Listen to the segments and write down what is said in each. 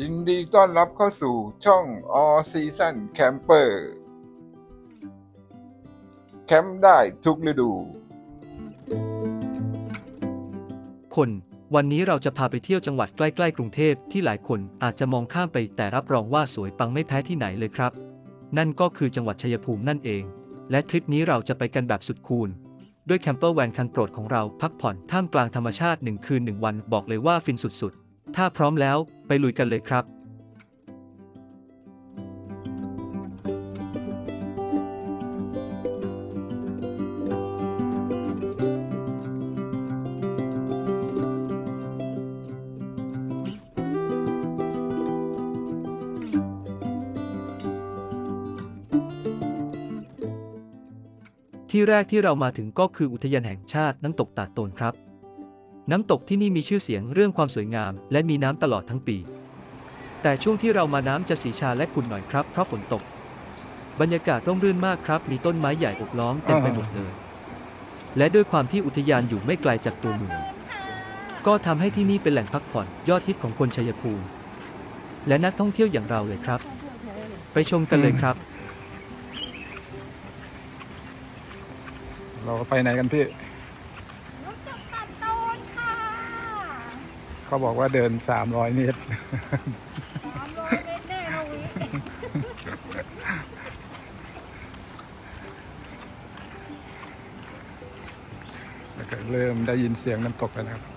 ยินดีต้อนรับเข้าสู่ช่อง All Season Camper แคมป์ได้ทุกฤดู คนวันนี้เราจะพาไปเที่ยวจังหวัดใกล้ ๆ กรุงเทพที่หลายคนอาจจะมองข้ามไปแต่รับรองว่าสวยปังไม่แพ้ที่ไหนเลยครับ นั่นก็คือจังหวัดชัยภูมินั่นเอง และทริปนี้เราจะไปกันแบบสุดคูลด้วยแคมเปอร์แวนคันโปรดของเราพักผ่อนท่ามกลางธรรมชาติหนึ่งคืนหนึ่งวันบอกเลยว่าฟินสุดๆ ถ้าพร้อมแล้ว ไปลุยกันเลยครับที่แรกที่เรามาถึงก็คืออุทยานแห่งชาติน้ำตกตาดโตนครับ น้ำตกที่นี่มีชื่อเสียงเรื่องความสวยงาม และมีน้ำตลอดทั้งปี แต่ช่วงที่เรามาน้ำจะสีชาและขุ่นหน่อยครับ เพราะฝนตก บรรยากาศร่มรื่นมากครับ มีต้นไม้ใหญ่อบล้อมเต็มไปหมดเลย และด้วยความที่อุทยานอยู่ไม่ไกลจากตัวเมือง ก็ทำให้ที่นี่เป็นแหล่งพักผ่อนยอดฮิตของคนชัยภูมิ และนักท่องเที่ยวอย่างเราเลยครับ ไปชมกันเลยครับ เราไปไหนกันพี่ รถจักรตัดโตนค่ะ เขาบอกว่าเดิน300เมตรสามร้อยเมตรแน่นะวิแล้วก็เริ่มได้ยินเสียงน้ำตกแล้วนะครับ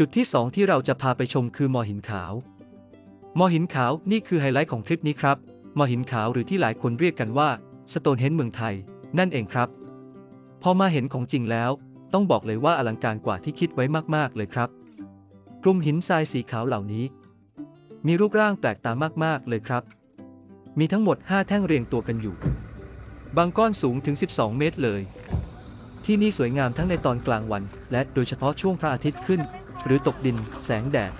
จุดที่ 2 ที่เราจะพาไปชมคือมอหินขาว มอหินขาวนี่คือไฮไลท์ของทริปนี้ครับ มอหินขาวหรือที่หลายคนเรียกกันว่าสโตนเฮนเมืองไทย นั่นเองครับ พอมาเห็นของจริงแล้ว ต้องบอกเลยว่าอลังการกว่าที่คิดไว้มากๆเลยครับ กลุ่มหินทรายสีขาวเหล่านี้ มีรูปร่างแปลกตามากๆเลยครับ มีทั้งหมด 5 แท่งเรียงตัวกันอยู่ บางก้อนสูงถึง 12 เมตรเลย ที่นี่สวยงามทั้งในตอนกลางวัน และโดยเฉพาะช่วงพระอาทิตย์ขึ้น หรือตกดิน แสงแดด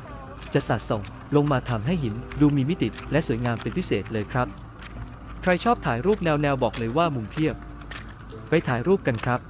จะสาดส่อง ลงมาทำให้หินดูมีมิติและสวยงามเป็นพิเศษเลยครับ ใครชอบถ่ายรูปแนวแนวบอกเลยว่ามุมเพียบ ไปถ่ายรูปกันครับ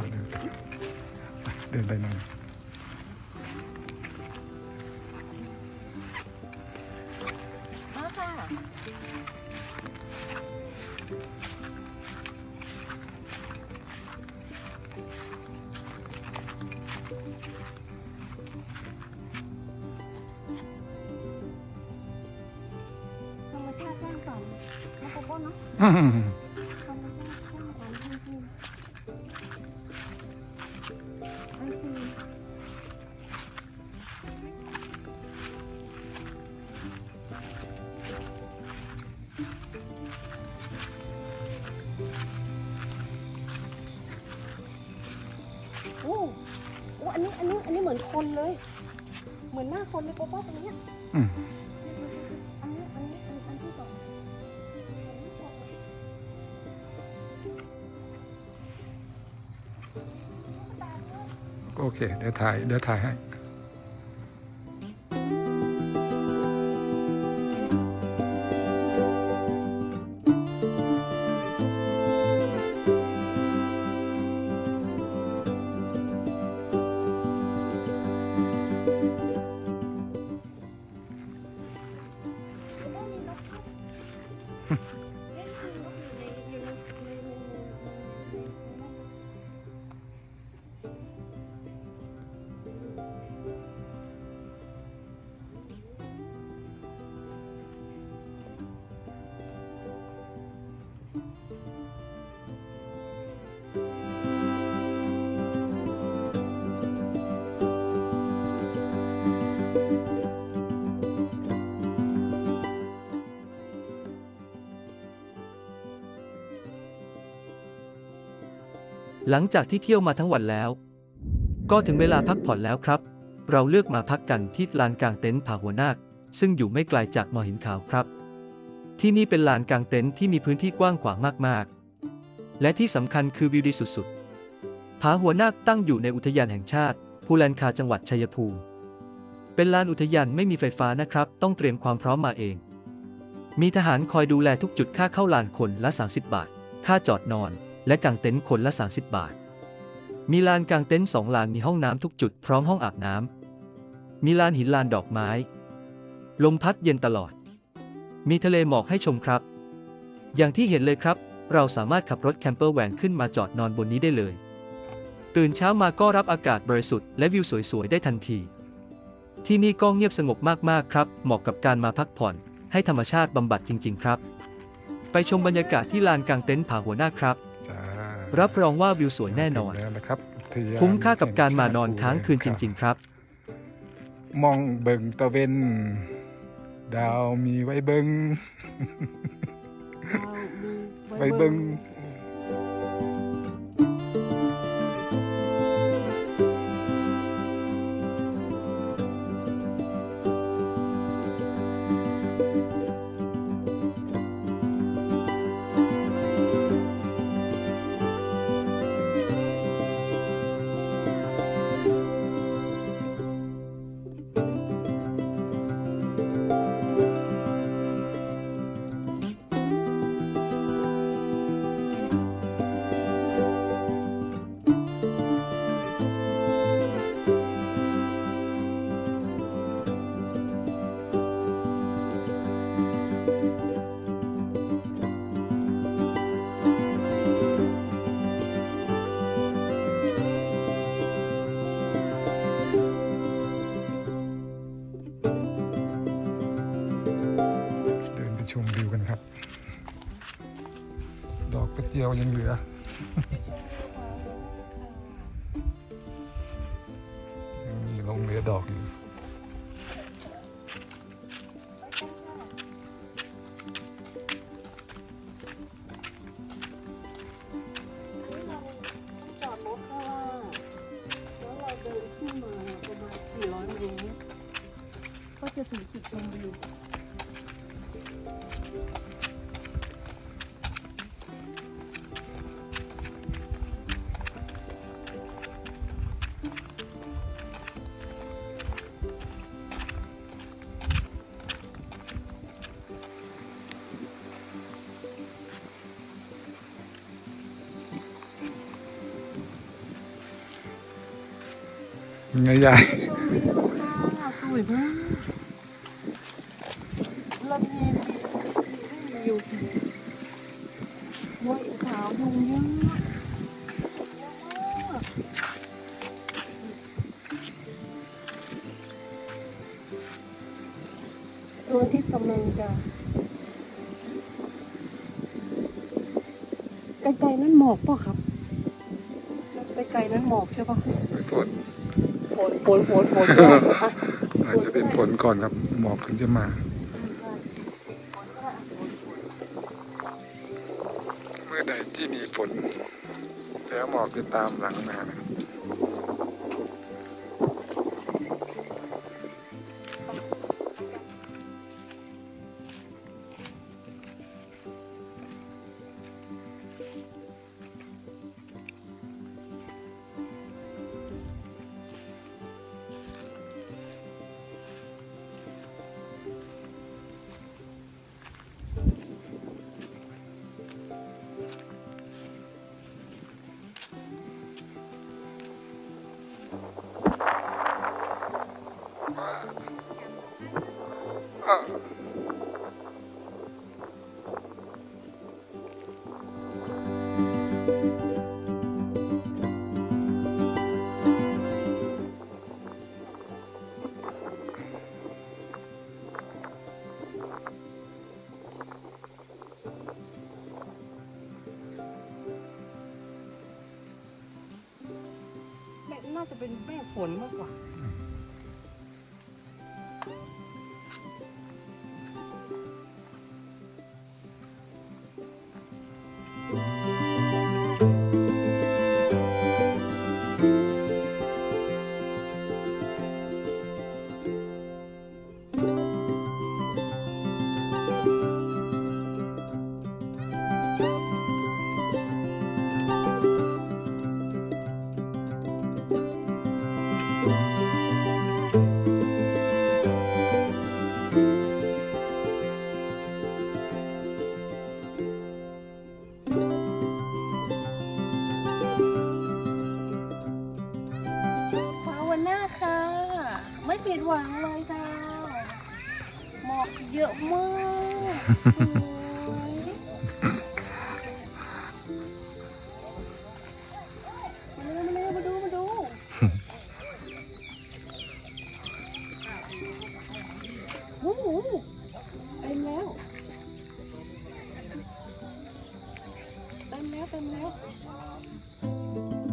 ไหมครับครับเดินไปเดินไปหน่อยมาค่ะธรรมชาติสร้างสรรค์นะโกโก้เนาะ โอ้โอ้อันนี้ อันนี้ อันนี้เหมือนคนเลย เหมือนหน้าคนเลยโป๊ะๆตรงเนี้ยอืม อันนี้ อันนี้ อันอันที่สองอันที่สองโอเค เดี๋ยวถ่าย เดี๋ยวถ่ายให้ หลังจากที่เที่ยวมาทั้งวันแล้ว ก็ถึงเวลาพักผ่อนแล้วครับ เราเลือกมาพักกันที่ลานกลางเต็นท์ผาหัวนาค ซึ่งอยู่ไม่ไกลจากมอหินขาวครับ ที่นี่เป็นลานกลางเต็นท์ที่มีพื้นที่กว้างขวางมากๆ และที่สำคัญคือวิวดีสุดๆ ผาหัวนาคตั้งอยู่ในอุทยานแห่งชาติภูแลนคาจังหวัดชัยภูมิ เป็นลานอุทยานไม่มีไฟฟ้านะครับ ต้องเตรียมความพร้อมมาเอง มีทหารคอยดูแลทุกจุดค่าเข้าลานคนละ 30 บาท ค่าจอดนอน และกางเต็นท์คนละ 30 บาท มีลานกางเต็นท์สองลานมีห้องน้ำทุกจุดพร้อมห้องอาบน้ำ มีลานหินลานดอกไม้ ลมพัดเย็นตลอด มีทะเลหมอกให้ชมครับ อย่างที่เห็นเลยครับ เราสามารถขับรถแคมเปอร์แวนขึ้นมาจอดนอนบนนี้ได้เลย ตื่นเช้ามาก็รับอากาศบริสุทธิ์และวิวสวยๆได้ทันที ที่นี่ก็เงียบสงบมากๆครับ เหมาะกับการมาพักผ่อนให้ธรรมชาติบำบัดจริง ๆ ครับ ไปชมบรรยากาศที่ลานกางเต็นท์ผาหัวหน้าครับ รับรองว่าวิวสวยแน่นอนถึงแล้วนะครับอุทยนคุ้มค่ากับการมานอนค้างคืนจริง ๆ ครับๆมองเบิงตะเวน ดาวมีไว้เบิงไว้เบิง ยวยังเหลือ ยังมีหลงเหลือดอกอยู่จอดรถข้างล่างแล้วเราเดินขึ้นมาประมาณจะถึงจุดชมวิว ไงยายชมวิวค่ะสวยมากลำแพนวิวมอยขาวยุงเยอะเยอะมากดวงอาทิตย์กำลังจะไกลๆนั้นหมอกป่ะครับไกลๆนั้นหมอกใช่ป่ะฝนฝน ฝนฝนฝนก่อนอะอาจจะเป็นฝนก่อนครับ หมอกถึงจะมาเมื่อใดที่มีฝน แล้วหมอกจะตามหลังมานะครับ จะเป็นแม่ฝนมากกว่า โอ้เต็มแล้วเต็มแล้วเต็มแล้ว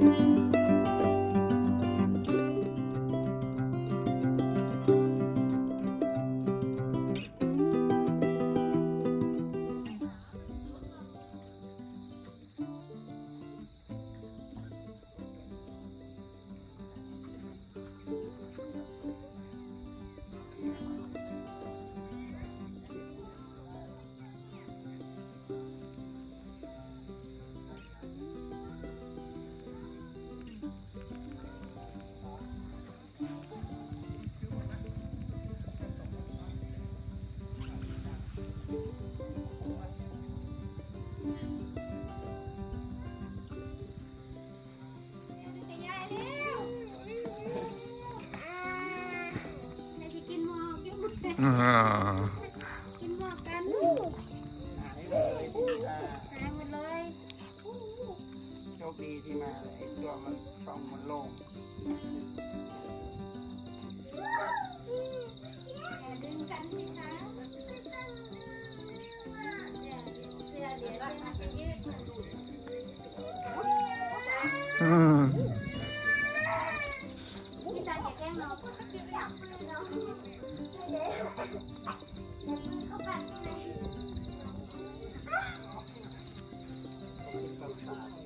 ย กิ Thank you.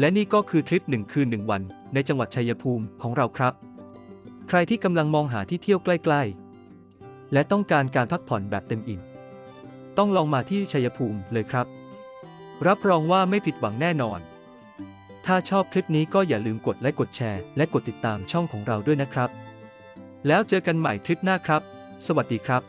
และนี่ก็คือทริปหนึ่งคืนหนึ่งวัน ในจังหวัดชัยภูมิของเราครับ ใครที่กำลังมองหาที่เที่ยวใกล้ๆ และต้องการการพักผ่อนแบบเต็มอิ่ม ต้องลองมาที่ชัยภูมิเลยครับ รับรองว่าไม่ผิดหวังแน่นอน ถ้าชอบคลิปนี้ก็อย่าลืมกดไลค์กดแชร์ และกดติดตามช่องของเราด้วยนะครับ แล้วเจอกันใหม่ทริปหน้าครับ สวัสดีครับ